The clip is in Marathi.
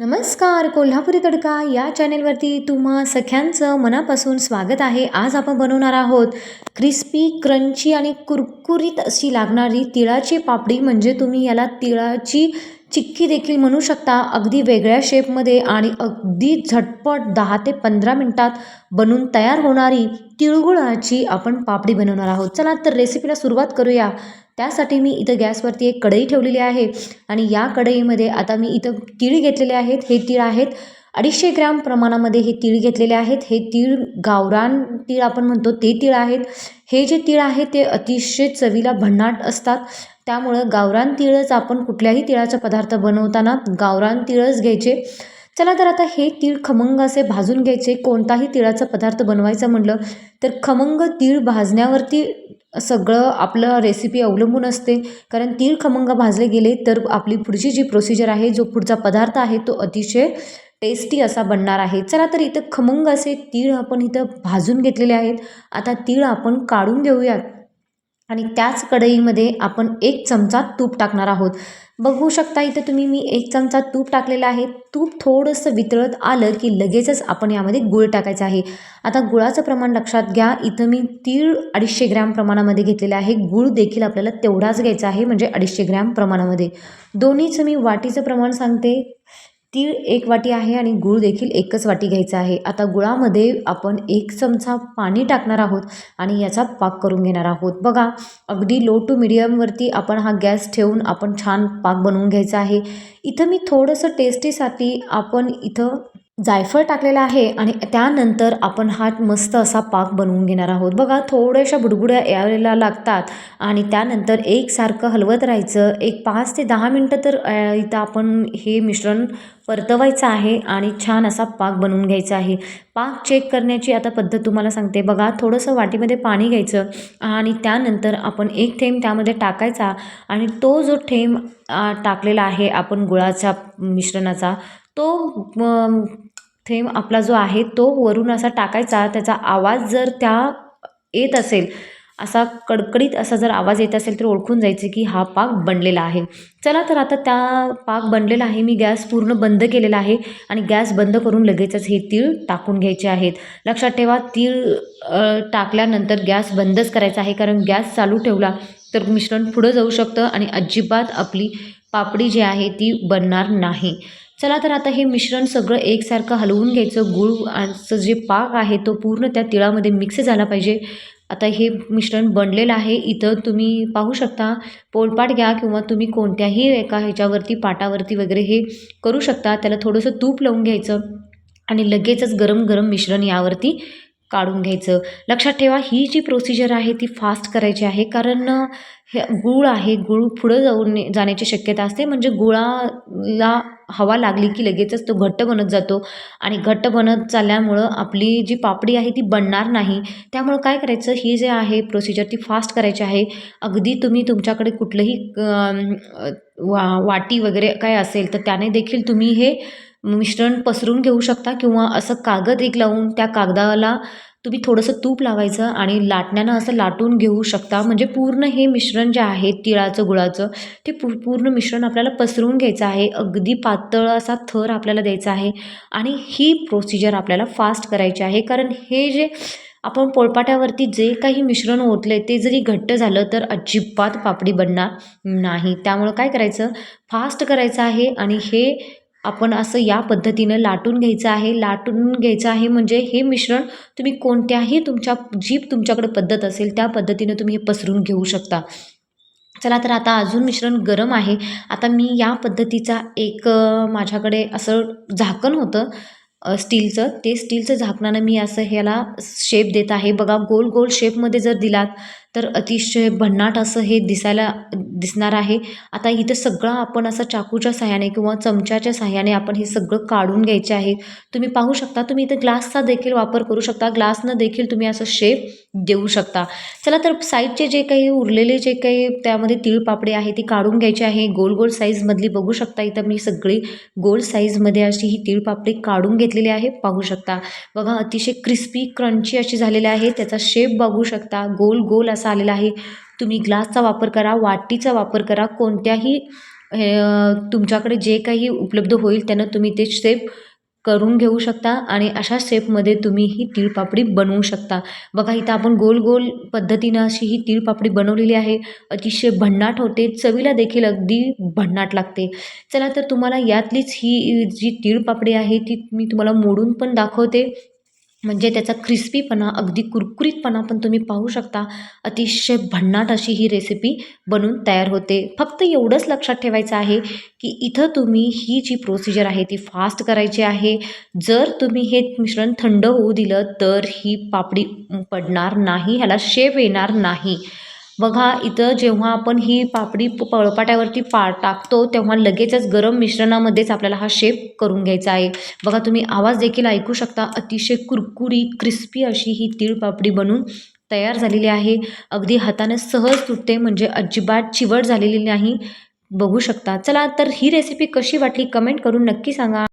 नमस्कार कोल्हापुरी तडका या चॅनेलवरती तुम्हा सख्यांचं मनापासून स्वागत आहे. आज आपण बनवणार आहोत क्रिस्पी क्रंची आणि कुरकुरीत अशी लागणारी तिळाची पापडी. म्हणजे तुम्ही याला तिळाची चिक्की देखील म्हणू शकता. अगदी वेगळ्या शेपमध्ये आणि अगदी झटपट दहा ते पंधरा मिनटात बनून तयार होणारी तिळगुळाची आपण पापडी बनवणार आहोत. चला तर रेसिपीला सुरुवात करूया. त्यासाठी मी इथं गॅसवरती एक कढई ठेवलेली आहे आणि या कढईमध्ये आता मी इथं तीळ घेतलेले आहेत. हे तीळ आहेत. अडीचशे ग्रॅम प्रमाणामध्ये हे तीळ घेतलेले आहेत. हे तीळ गावरान तीळ आपण म्हणतो ते तीळ आहेत. हे जे तीळ आहे ते अतिशय चवीला भन्नाट असतात. त्यामुळं गावरान तिळच आपण कुठल्याही तिळाचा पदार्थ बनवताना गावरान तिळच घ्यायचे. चला तर आता हे तीळ खमंग असे भाजून घ्यायचे. कोणताही तिळाचा पदार्थ बनवायचा म्हटलं तर खमंग तीळ भाजण्यावरती सगळं आपलं रेसिपी अवलंबून असते. कारण तीळ खमंग भाजले गेले तर आपली पुढची जी प्रोसिजर आहे जो पुढचा पदार्थ आहे तो अतिशय टेस्टी असा बनणार आहे. चला तर इथं खमंग असे तीळ आपण इथं भाजून घेतलेले आहेत. आता तीळ आपण काढून घेऊयात. आणि त्याच कढईमध्ये आपण एक चमचा तूप टाकणार आहोत. बघू शकता इथं तुम्ही मी एक चमचा तूप टाकलेला आहे. तूप थोडंसं वितळत आलं की लगेचच आपण यामध्ये गुळ टाकायचं आहे. आता गुळाचं प्रमाण लक्षात घ्या. इथं मी तीळ अडीचशे ग्रॅम प्रमाणामध्ये घेतलेलं आहे. गुळ देखील आपल्याला तेवढाच घ्यायचा आहे म्हणजे अडीचशे ग्रॅम प्रमाणामध्ये. दोन्हीचं मी वाटीचं प्रमाण सांगते. तीळ एक वाटी आहे आणि गूळ देखील एकच वाटी घ्यायचा आहे. आता गुळामध्ये आपण एक चमचा पाणी टाकणार आहोत आणि याचा पाक करून घेणार आहोत. बघा अगदी लो टू मिडियमवरती आपण हा गॅस ठेवून आपण छान पाक बनवून घ्यायचा आहे. इथं मी थोडंसं टेस्टीसाठी आपण इथं जायफळ टाकलेलं आहे आणि त्यानंतर आपण हा मस्त असा पाक बनवून घेणार आहोत. बघा थोड्याशा बुडबुड्या यायला लागतात आणि त्यानंतर एकसारखं हलवत राहायचं. एक पाच ते दहा मिनटं तर इथं आपण हे मिश्रण परतवायचं आहे आणि छान असा पाक बनवून घ्यायचा आहे. पाक चेक करण्याची आता पद्धत तुम्हाला सांगते. बघा थोडंसं वाटीमध्ये पाणी घ्यायचं आणि त्यानंतर आपण एक थेंब त्यामध्ये टाकायचा आणि तो जो थेंब टाकलेला आहे आपण गुळाच्या मिश्रणाचा तो थेंब आपला जो आहे तो वरून असा टाकायचा त्याचा आवाज जर त्या येत असेल असा कडकडीत असा जर आवाज येत असेल तर ओळखून जायचे की हा पाक बनलेला आहे. चला तर आता त्या पाक बनलेला आहे मी गॅस पूर्ण बंद केलेला आहे आणि गॅस बंद करून लगेचच हे तीळ टाकून घ्यायचे आहेत. लक्षात ठेवा तीळ टाकल्यानंतर गॅस बंदच करायचा आहे कारण गॅस चालू ठेवला तर मिश्रण पुढं जाऊ शकतं आणि अजिबात आपली पापडी जी आहे ती बनणार नाही. चला तर आता हे मिश्रण सगळं एकसारखं हलवून घ्यायचं. गुळ जे पाक आहे तो पूर्ण त्या तिळामध्ये मिक्स झाला पाहिजे. आता हे मिश्रण बनलेलं आहे. इथं तुम्ही पाहू शकता पोलपाट घ्या किंवा तुम्ही कोणत्याही एका ह्याच्यावरती पाटावरती वगैरे हे करू शकता. त्याला थोडंसं तूप लावून घ्यायचं आणि लगेचच गरम गरम मिश्रण यावरती काढून घ्यायचं. लक्षात ठेवा ही जी प्रोसिजर आहे ती फास्ट करायची आहे. कारण हे गूळ आहे गूळ पुढं जाऊन जाण्याची शक्यता असते. म्हणजे गुळाला हवा लागली की लगेचच तो घट्ट बनत जातो. आणि घट्ट बनत चालल्यामुळं आपली जी पापडी आहे ती बनणार नाही. त्यामुळं काय करायचं? ही जे आहे प्रोसिजर ती फास्ट करायची आहे. अगदी तुम्ही तुमच्याकडे कुठलंही वा वाटी वगैरे काय असेल तर त्याने देखील तुम्ही हे मिश्रण पसरून घेऊ शकता किंवा असं कागद एक लावून त्या कागदाला तुम्ही थोडंसं तूप लावायचं आणि लाटण्यानं असं लाटून घेऊ शकता. म्हणजे पूर्ण हे मिश्रण जे आहे तिळाचं गुळाचं ते पू पूर्ण मिश्रण आपल्याला पसरवून घ्यायचं आहे. अगदी पातळ असा थर आपल्याला द्यायचा आहे आणि ही प्रोसिजर आपल्याला फास्ट करायची आहे. कारण हे जे आपण पोळपाट्यावरती जे काही मिश्रण ओतलं ते जरी घट्ट झालं तर अजिबात पापडी बनणार नाही. त्यामुळं काय करायचं? फास्ट करायचं आहे आणि हे आपण असं या पद्धतीनं लाटून घ्यायचं आहे. लाटून घ्यायचं आहे म्हणजे हे मिश्रण तुम्ही कोणत्याही तुमच्या जी तुमच्याकडे पद्धत असेल त्या पद्धतीनं तुम्ही हे पसरून घेऊ शकता. चला तर आता अजून मिश्रण गरम आहे. आता मी या पद्धतीचा एक माझ्याकडे असं झाकण होतं स्टीलचं. ते स्टीलचं झाकणानं मी असं ह्याला शेप देत आहे. बघा गोल गोल शेपमध्ये जर दिलात तर अतिशय भन्नाट असं हे दिसायला दिसणार आहे. आता इथं सगळं आपण असं चाकूच्या सहाय्याने किंवा चमच्याच्या सहाय्याने आपण हे सगळं काढून घ्यायचे आहे. तुम्ही पाहू शकता तुम्ही इथं ग्लासचा देखील वापर करू शकता. ग्लासनं देखील तुम्ही असं शेप देऊ शकता. चला तर साईडचे जे काही उरलेले जे काही त्यामध्ये तिळपापडी आहे ती काढून घ्यायची आहे. गोल गोल साईजमधली बघू शकता इथं मी सगळी गोल साईजमध्ये अशी ही तिळपापडी काढून घेतलेली आहे. पाहू शकता. बघा अतिशय क्रिस्पी क्रंची अशी झालेली आहे. त्याचा शेप बघू शकता. गोल गोल असा आलेला आहे. तुम्ही ग्लासचा वापर करा वाटीचा वापर करा. कोणत्याही हे तुमच्याकडे जे काही उपलब्ध होईल त्यानं तुम्ही ते शेप करून घेऊ शकता आणि अशा शेपमध्ये तुम्ही ही तीळपापडी बनवू शकता. बघा इथं आपण गोल गोल पद्धतीनं अशी ही तीळपापडी बनवलेली आहे. अतिशय भन्नाट होते. चवीला देखील अगदी भन्नाट लागते. चला तर तुम्हाला यातलीच ही जी तीळपापडी आहे ती मी तुम्हाला मोडून पण दाखवते. म्हणजे त्याचा क्रिस्पीपणा अगदी कुरकुरीतपणा पण तुम्ही पाहू शकता. अतिशय भन्नाट अशी ही रेसिपी बनून तयार होते. फक्त एवढंच लक्षात ठेवायचं आहे की इथं तुम्ही ही जी प्रोसिजर आहे ती फास्ट करायची आहे. जर तुम्ही हे मिश्रण थंड होऊ दिलं तर ही पापडी पडणार नाही ह्याला शेप येणार नाही. बघा इथं जेव्हा आपण ही पापडी प- पळपाट्यावरती पा टाकतो तेव्हा लगेचच गरम मिश्रणामध्येच आपल्याला हा शेप करून घ्यायचा आहे. बघा तुम्ही आवाज देखील ऐकू शकता. अतिशय कुरकुरी क्रिस्पी अशी ही तीळ पापडी बनून तयार झालेली आहे. अगदी हाताने सहज तुटते म्हणजे अजिबात चिवट झालेली नाही. बघू शकता. चला तर ही रेसिपी कशी वाटली? कमेंट करून नक्की सांगा.